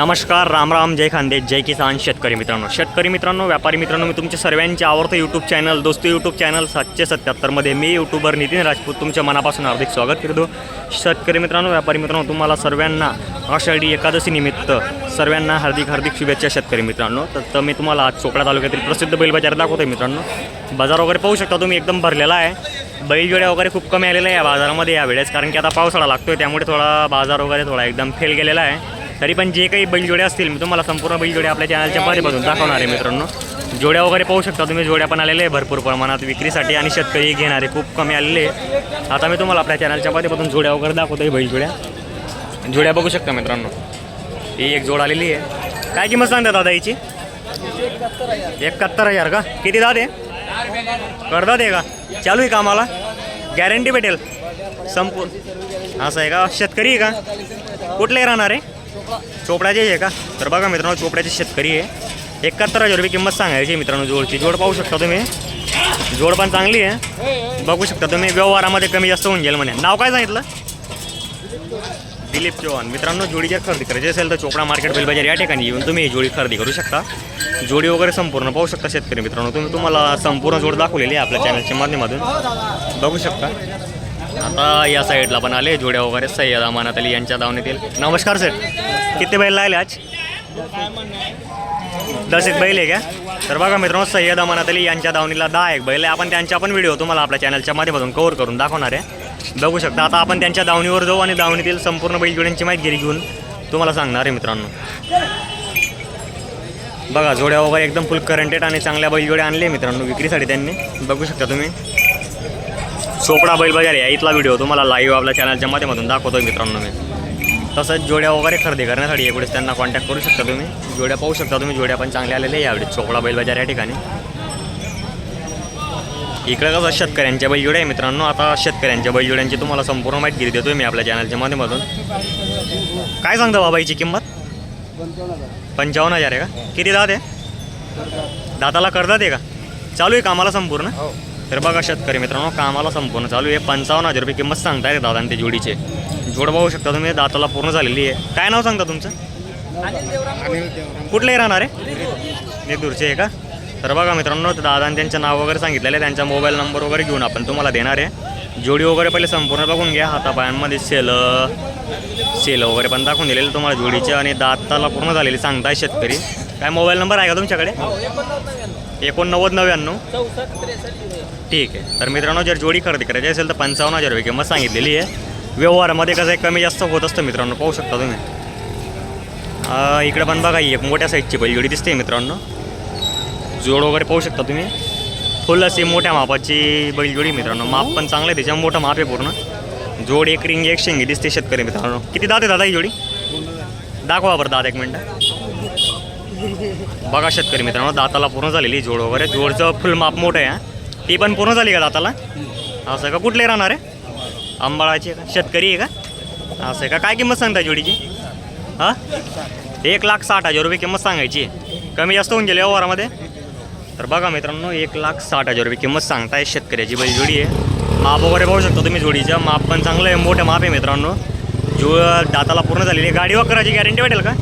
नमस्कार राम राम जय खांदे जय किसान शेतकरी मित्रांनो. शेतकरी मित्रांनो व्यापारी मित्रांनो मी तुमच्या सर्वांचे आवडतं यूट्यूब चॅनल दोस्तो यूट्यूब चॅनल सातशे सत्याहत्तरमध्ये मी यूट्यूबर नितीन राजपूत तुमच्या मनापासून हार्दिक स्वागत करतो. शेतकरी मित्रांनो व्यापारी मित्रांनो तुम्हाला सर्वांना आषाढी एकादशी निमित्त सर्वांना हार्दिक हार्दिक शुभेच्छा शेतकरी मित्रांनो. तर मी तुम्हाला आज चोपडा तालुक्यातील प्रसिद्ध बैल बाजार दाखवतो आहे मित्रांनो. बाजार वगैरे पाहू शकता तुम्ही एकदम भरलेला आहे. बैलजोड्या वगैरे खूप कमी आलेल्या आहे या बाजारामध्ये यावेळेस कारण की आता पावसाळा लागतोय त्यामुळे थोडा बाजार वगैरे थोडा एकदम फेल गेलेला आहे. तरी पण जे काही बैलजोड्या असतील मी तुम्हाला संपूर्ण बैलजोड्या आपल्या चॅनलच्या माध्यमातून दाखवणार आहे मित्रांनो. जोड्या वगैरे पाहू शकता तुम्ही जोड्या पण आलेले आहे भरपूर प्रमाणात विक्रीसाठी आणि शेतकरी घेणारे खूप कमी आलेले आता मी तुम्हाला आपल्या चॅनलच्या माध्यमातून जोड्या वगैरे दाखवतो आहे बैलजोड्या. जोड्या बघू शकता मित्रांनो. ही एक जोड आलेली आहे. काय किंमत सांगता दादा हिची? एकाहत्तर हजार का? किती दादे करतात आहे का? चालू आहे का गॅरंटी भेटेल. संपूर्ण. असं आहे का? शेतकरी आहे का? कुठले राहणार आहे? चोपड्याचे आहे का? तर बघा मित्रांनो चोपड्याचे शेतकरी आहे. एकाहत्तर हजार रुपये किंमत सांगायची मित्रांनो जोडची. जोड पाहू शकता तुम्ही. जोड पण चांगली आहे. बघू शकता तुम्ही व्यवहारामध्ये कमी जास्त होऊन जाईल म्हणे. नाव काय सांगितलं? दिलीप चौहान. मित्रांनो जोडी जर खरेदी करायची असेल तर चोपडा मार्केट बेलबाजार या ठिकाणी येऊन तुम्ही ही जोडी खरेदी करू शकता. जोडी वगैरे संपूर्ण पाहू शकता शेतकरी मित्रांनो. तुम्ही तुम्हाला संपूर्ण जोड दाखवलेली आहे आपल्या चॅनलच्या माध्यमातून. बघू शकता. आता या साईडला पण आले जोड्या वगैरे सय्यद अमानात अली यांच्या दावणीतील नमस्कार सर किती बैल लागले आज? दस एक बैल आहे का? तर बघा मित्रांनो सय्यद अमानात अली यांच्या दावणीला दहा एक बैल आहे. आपण त्यांच्या पण व्हिडिओ तुम्हाला आपल्या चॅनलच्या माध्यमातून कव्हर करून दाखवणार आहे. बघू शकता आता आपण त्यांच्या दावणीवर जाऊ आणि दावणीतील संपूर्ण बैलजोड्यांची माहिती घेऊन तुम्हाला सांगणार आहे मित्रांनो. बघा जोड्या वगैरे एकदम फुल करंटेड आणि चांगल्या बैलजोड्या आणले मित्रांनो विक्रीसाठी त्यांनी. बघू शकता तुम्ही. चोपडा बैल बाजार या इथला व्हिडिओ तुम्हाला लाईव्ह आपल्या चॅनलच्या माध्यमातून दाखवतोय मित्रांनो मी. तसंच जोड्या वगैरे खरेदी करण्यासाठी एवढेच त्यांना कॉन्टॅक्ट करू शकता तुम्ही. जोड्या पाहू शकता तुम्ही. जोड्या पण चांगल्या आलेल्या यावेळी चोपडा बैल बाजार या ठिकाणी. इकडे कसं शेतकऱ्यांच्या बैलजोड्या आहे मित्रांनो. आता शेतकऱ्यांच्या बैलजोड्यांची तुम्हाला संपूर्ण माहिती देतोय मी आपल्या चॅनलच्या माध्यमातून. काय सांगता बाबाईची किंमत? पंचावन्न हजार आहे का? किती दात आहे? दाताला करतात आहे का? चालू आहे कामाला संपूर्ण? हो. तर बघा शेतकरी मित्रांनो कामाला संपूर्ण चालू आहे. पंचावन्न हजार रुपये किंमत सांगताय दादा ते जोडीचे. जोड बघू शकता तुम्ही दाताला पूर्ण झालेली आहे. काय नाव सांगता तुमचं? कुठलंही राहणार आहे? नेतूरचे आहे का? तर बघा मित्रांनो ते दादाने त्यांचं नाव वगैरे सांगितलेलं आहे. त्यांचा मोबाईल नंबर वगैरे घेऊन आपण तुम्हाला देणार आहे. जोडी वगैरे पहिले संपूर्ण बघून घ्या. हातापायांमध्ये सेल सेल वगैरे पण दाखवून दिलेलं तुम्हाला जोडीचे आणि दाताला पूर्ण झालेली सांगताय शेतकरी. काय मोबाईल नंबर आहे का तुमच्याकडे? एकोणनव्वद नव्याण्णव. ठीक आहे. तर मित्रांनो जर जोडी खरेदी करायची असेल तर पंचावन्न हजार रुपये किंमत सांगितलेली आहे. व्यवहारामध्ये कसं आहे कमी जास्त होत असतं मित्रांनो पाहू शकता तुम्ही. इकडे पण बघा ही एक मोठ्या साईजची बैलजोडी दिसते मित्रांनो. जोड वगैरे पाहू शकता तुम्ही. फुल अशी मोठ्या मापाची बैलजोडी मित्रांनो. माप पण चांगलं आहे त्याच्या मोठं माप आहे पूर्ण. जोड एक रिंग एक शेंगी दिसते शेतकरी मित्रांनो. किती दात आहे दादा ही जोडी? दाखवा बरं दात एक मिनटं. बघा शेतकरी मित्रांनो दाताला पूर्ण झालेली जोड वगैरे. जोडचं फुल माप मोठं आहे ती पण पूर्ण झाली का दाताला? असं का? कुठले राहणार आहे? आंबाळाची का? शेतकरी आहे का? असं आहे का? काय किंमत सांगता जोडीची? हां? एक लाख साठ हजार रुपये किंमत सांगायची कमी जास्त होऊन गेली हो व्यवहारामध्ये तर बघा मित्रांनो एक लाख साठ हजार रुपये किंमत सांगताय शेतकऱ्याची बैल जोडी आहे. माप वगैरे पाहू शकता तुम्ही जोडीचं. माप पण चांगलं आहे मोठं माप आहे मित्रांनो. जो दाताला पूर्ण झालेली आहे. गाडी वगैरेची गॅरंटी भेटेल का?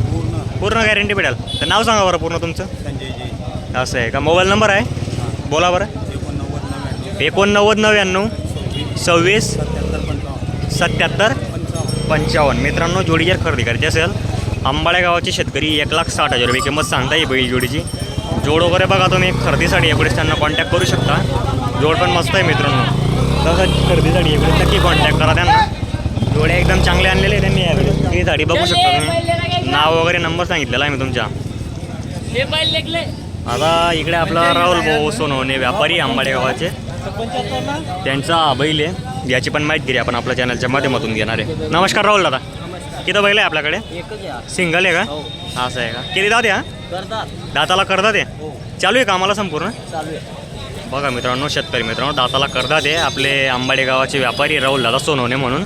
पूर्ण गॅरंटी भेटेल. तर नाव सांगा बरं पूर्ण तुमचं. संजयजी असं आहे का? मोबाईल नंबर आहे? बोला बरं. एकोणनव्वद नव्याण्णव. सव्वीस. सत्याहत्तर पंचावन्न. मित्रांनो जोडी जर खरेदी करायची असेल आंबाड्या गावाचे शेतकरी एक लाख साठ हजार रुपये किंमत सांगता येईल बैल जोडीची. जोड वगैरे बघा तुम्ही खरेदीसाठी एवढेच त्यांना कॉन्टॅक्ट करू शकता. जोड पण मस्त आहे मित्रांनो. तसंच खरेदीसाठी एवढेच नक्की कॉन्टॅक्ट करा त्यांना. जोड्या एकदम चांगले आणलेले त्यांनी यावेळेस ही झाडी बघू शकता तुम्ही. नाव वगैरे नंबर सांगितलेला आहे मी तुमच्या. आता इकडे आपला राहुल भाऊ सोनवणे व्यापारी आंबाडे गावाचे. त्यांचा बैल आहे. याची पण माहिती आपण आपल्या चॅनलच्या माध्यमातून घेणार आहे. नमस्कार राहुल दादा. किती बैल आहे आपल्याकडे? सिंगल आहे का? असं आहे का? किती दात आहे हा? दाताला करतात आहे? हो. चालू आहे कामाला संपूर्ण? बघा मित्रांनो शेतकरी मित्रांनो दाताला करतात आहे. आपले आंबाडे गावाचे व्यापारी राहुल दादा सोनवणे म्हणून.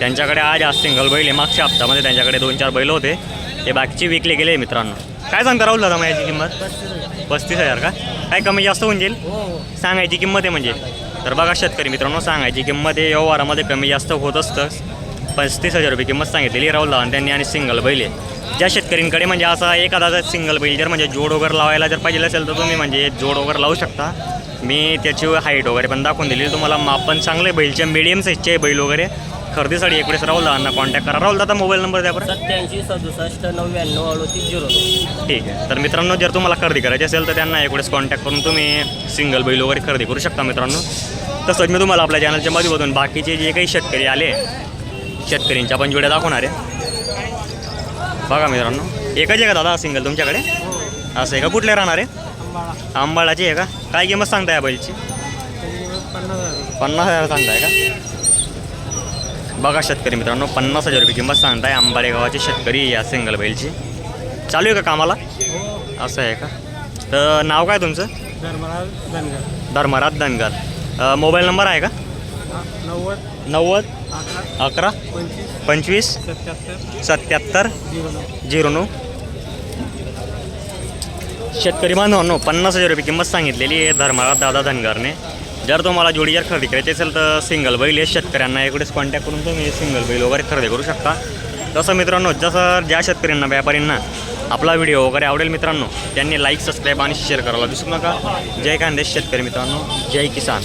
त्यांच्याकडे आज आज सिंगल बैल आहे. मागच्या हप्त्यामध्ये त्यांच्याकडे दोन चार बैल होते. ते बाकीचे विकले गेले मित्रांनो. काय सांगता राहुल दादा मग याची किंमत? पस्तीस हजार का? काय कमी जास्त होऊन जाईल? सांगायची किंमत आहे म्हणजे. तर बघा शेतकरी मित्रांनो सांगायची किंमत आहे व्यवहारामध्ये कमी जास्त होत असतं. पस्तीस हजार रुपये किंमत सांगितलेली राहुल दादा त्यांनी आणि सिंगल बैल आहे. ज्या शेतकऱ्यांकडे म्हणजे असा एखादा जर सिंगल बैल जर म्हणजे जोड वगैरे लावायला जर पाहिजे असेल तर तुम्ही म्हणजे जोड वगैरे लावू शकता. मी त्याची हाईट वगैरे पण दाखवून दिली तुम्हाला मापन चांगलं चांगले बैलचे मिडियम साईजचे बैल वगैरे. खरेदीसाठी एकोणीस राहुल दादांना कॉन्टॅक्ट करा. राहुल दादा मोबाईल नंबर द्या बरं. सत्याऐंशी सदुसष्ट नव्याण्णव अडोतीस झिरो ठीक आहे. तर मित्रांनो जर तुम्हाला खरेदी करायची असेल तर त्यांना एवढेच कॉन्टॅक्ट करून तुम्ही सिंगल बैल वगैरे खरेदी करू शकता मित्रांनो. तसंच मी तुम्हाला आपल्या चॅनलच्या माध्यमातून बाकीचे जे काही शेतकरी आले शेतकऱ्यांच्या पण जोड्या दाखवणार आहे. बघा मित्रांनो एकच आहे का दादा सिंगल तुमच्याकडे? असं आहे का? कुठले राहणार आहे? आंबाळाची आहे का? काय किंमत सांगताय या बैलची? पन्नास हजार सांगताय का? बघा शेतकरी मित्रांनो पन्नास हजार रुपये किंमत सांगताय आंबाळे गावाचे शेतकरी या सिंगल बैलची. चालू आहे का कामाला? असं आहे का? तर नाव काय तुमचं? धर्मराज धनगर. अ, मोबाईल नंबर आहे का? नव्वद नव्वद अकरा पंचवीस सत्याहत्तर सत्याहत्तर झिरो नऊ. झिरो नऊ. शेतकरी बांधवांनो पन्नास हजार रुपये किंमत सांगितलेली आहे धर्मराज दादा धनगरने. जर तुम्हाला जोडी जर खरेदी करायची असेल तर सिंगल बैल हे शेतकऱ्यांना इकडेच कॉन्टॅक्ट करून तुम्ही सिंगल बैल वगैरे खरेदी करू शकता. तसं मित्रांनो जसं ज्या शेतकऱ्यांना व्यापाऱ्यांना आपला व्हिडिओ वगैरे आवडेल मित्रांनो त्यांनी लाईक सबस्क्राईब आणि शेअर करायला विसरू नका. जय कांदेश शेतकरी मित्रांनो जय किसान.